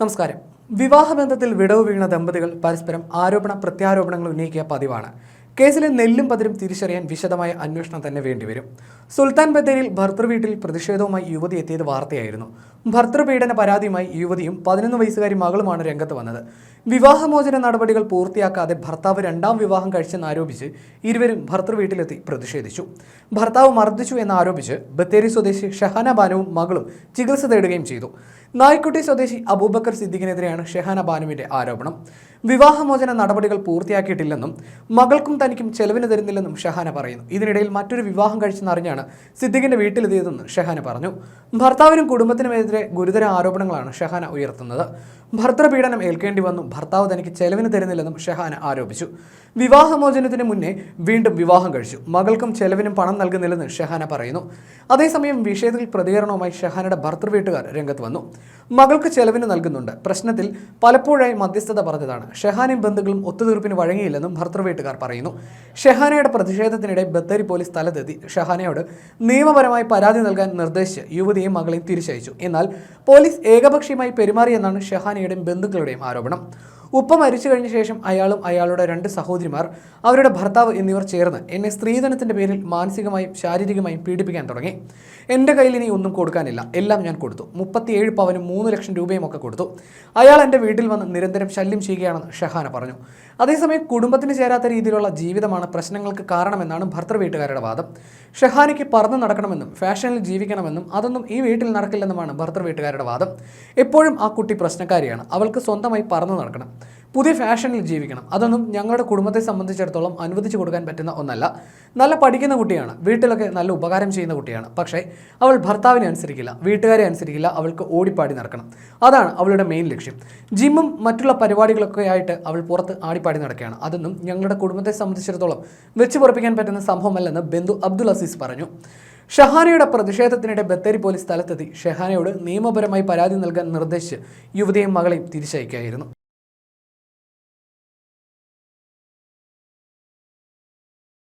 നമസ്കാരം. വിവാഹബന്ധത്തിൽ വിടവ് വീണ ദമ്പതികൾ പരസ്പരം ആരോപണ പ്രത്യാരോപണങ്ങൾ ഉന്നയിക്കുക പതിവാണ്. കേസിലെ നെല്ലും പതിരും തിരിച്ചറിയാൻ വിശദമായ അന്വേഷണം തന്നെ വേണ്ടിവരും. സുൽത്താൻ ബത്തേരിയിൽ ഭർത്തൃവീട്ടിൽ പ്രതിഷേധവുമായി യുവതി എത്തിയത് വാർത്തയായിരുന്നു. ഭർത്തൃപീഡന പരാതിയുമായി യുവതിയും പതിനൊന്ന് വയസ്സുകാരി മകളുമാണ് രംഗത്ത് വന്നത്. വിവാഹമോചന നടപടികൾ പൂർത്തിയാക്കാതെ ഭർത്താവ് രണ്ടാം വിവാഹം കഴിച്ചെന്നാരോപിച്ച് ഇരുവരും ഭർത്തൃവീട്ടിലെത്തി പ്രതിഷേധിച്ചു. ഭർത്താവ് മർദ്ദിച്ചു എന്നാരോപിച്ച് ബത്തേരി സ്വദേശി ഷഹാന ബാനുവും മകളും ചികിത്സ തേടുകയും ചെയ്തു. നായ്ക്കുട്ടി സ്വദേശി അബൂബക്കർ സിദ്ദിഖിനെതിരെയാണ് ഷെഹാന ബാനുവിന്റെ ആരോപണം. വിവാഹമോചന നടപടികൾ പൂർത്തിയാക്കിയിട്ടില്ലെന്നും മകൾക്കും തനിക്കും ചെലവിന് തരുന്നില്ലെന്നും ഷഹാന പറയുന്നു. ഇതിനിടയിൽ മറ്റൊരു വിവാഹം കഴിച്ചെന്നറിഞ്ഞാണ് സിദ്ദിഖിന്റെ വീട്ടിലെത്തിയതെന്ന് ഷഹാന പറഞ്ഞു. ഭർത്താവിനും കുടുംബത്തിനുമെതിരെ ഗുരുതര ആരോപണങ്ങളാണ് ഷഹാന ഉയർത്തുന്നത്. ഭർത്തൃപീഡനം ഏൽക്കേണ്ടി വന്നു. ഭർത്താവ് തനിക്ക് ചെലവിന് തരുന്നില്ലെന്നും ഷഹാന ആരോപിച്ചു. വിവാഹമോചനത്തിന് മുന്നേ വീണ്ടും വിവാഹം കഴിച്ചു. മകൾക്കും ചെലവിനും പണം നൽകുന്നില്ലെന്ന് ഷഹാന പറയുന്നു. അതേസമയം വിഷയത്തിൽ പ്രതികരണവുമായി ഷഹാനയുടെ ഭർത്തൃവീട്ടുകാർ രംഗത്ത് വന്നു. മകൾക്ക് ചെലവിന് നൽകുന്നുണ്ട്. പ്രശ്നത്തിൽ പലപ്പോഴായി മധ്യസ്ഥത പറഞ്ഞതാണ്. ഷഹാനയും ബന്ധുക്കളും ഒത്തുതീർപ്പിന് വഴങ്ങിയില്ലെന്നും ഭർത്തൃവീട്ടുകാർ പറയുന്നു. ഷെഹാനയുടെ പ്രതിഷേധത്തിനിടെ ബത്തേരി പോലീസ് സ്ഥലത്തെത്തി. ഷഹാനയോട് നിയമപരമായി പരാതി നൽകാൻ നിർദ്ദേശിച്ച് യുവതിയെയും മകളെയും തിരിച്ചയച്ചു. എന്നാൽ പോലീസ് ഏകപക്ഷീയമായി പെരുമാറിയെന്നാണ് ഷെഹാനിയുടെയും ബന്ധുക്കളുടെയും ആരോപണം. ഉപ്പ മരിച്ചു കഴിഞ്ഞ ശേഷം അയാളും അയാളുടെ രണ്ട് സഹോദരിമാർ അവരുടെ ഭർത്താവ് എന്നിവർ ചേർന്ന് എന്നെ സ്ത്രീധനത്തിന്റെ പേരിൽ മാനസികമായും ശാരീരികമായും പീഡിപ്പിക്കാൻ തുടങ്ങി. എന്റെ കയ്യിൽ ഇനി ഒന്നും കൊടുക്കാനില്ല. എല്ലാം ഞാൻ കൊടുത്തു. മുപ്പത്തിയേഴ് പവനും മൂന്ന് ലക്ഷം രൂപയും ഒക്കെ കൊടുത്തു. അയാൾ എന്റെ വീട്ടിൽ വന്ന് നിരന്തരം ശല്യം ചെയ്യുകയാണെന്ന് ഷഹാന പറഞ്ഞു. അതേസമയം കുടുംബത്തിന് ചേരാത്ത രീതിയിലുള്ള ജീവിതമാണ് പ്രശ്നങ്ങൾക്ക് കാരണമെന്നാണ് ഭർത്തൃ വീട്ടുകാരുടെ വാദം. ഷഹാനയ്ക്ക് പറന്ന് നടക്കണമെന്നും ഫാഷനിൽ ജീവിക്കണമെന്നും അതൊന്നും ഈ വീട്ടിൽ നടക്കില്ലെന്നുമാണ് ഭർത്തൃ വീട്ടുകാരുടെ വാദം. എപ്പോഴും ആ കുട്ടി പ്രശ്നക്കാരിയാണ്. അവൾക്ക് സ്വന്തമായി പറന്നു നടക്കണം. പുതിയ ഫാഷനിൽ ജീവിക്കണം. അതൊന്നും ഞങ്ങളുടെ കുടുംബത്തെ സംബന്ധിച്ചിടത്തോളം അനുവദിച്ചു കൊടുക്കാൻ പറ്റുന്ന ഒന്നല്ല. നല്ല പഠിക്കുന്ന കുട്ടിയാണ്. വീട്ടിലൊക്കെ നല്ല ഉപകാരം ചെയ്യുന്ന കുട്ടിയാണ്. പക്ഷേ അവൾ ഭർത്താവിനെ അനുസരിക്കില്ല. വീട്ടുകാരെ അനുസരിക്കില്ല. അവൾക്ക് ഓടിപ്പാടി നടക്കണം. അതാണ് അവളുടെ മെയിൻ ലക്ഷ്യം. ജിമ്മും മറ്റുള്ള പരിപാടികളൊക്കെ ആയിട്ട് അവൾ പുറത്ത് ആടിപ്പാടി നടക്കുകയാണ്. അതൊന്നും ഞങ്ങളുടെ കുടുംബത്തെ സംബന്ധിച്ചിടത്തോളം വെച്ച് പുറപ്പിക്കാൻ പറ്റുന്ന സംഭവമല്ലെന്ന് ബന്ധു അബ്ദുൽ അസീസ് പറഞ്ഞു. ഷഹാനയുടെ പ്രതിഷേധത്തിനിടെ ബത്തേരി പോലീസ് സ്ഥലത്തെത്തി. ഷഹാനയോട് നിയമപരമായി പരാതി നൽകാൻ നിർദ്ദേശിച്ച് യുവതിയും മകളെയും തിരിച്ചയക്കുകയായിരുന്നു.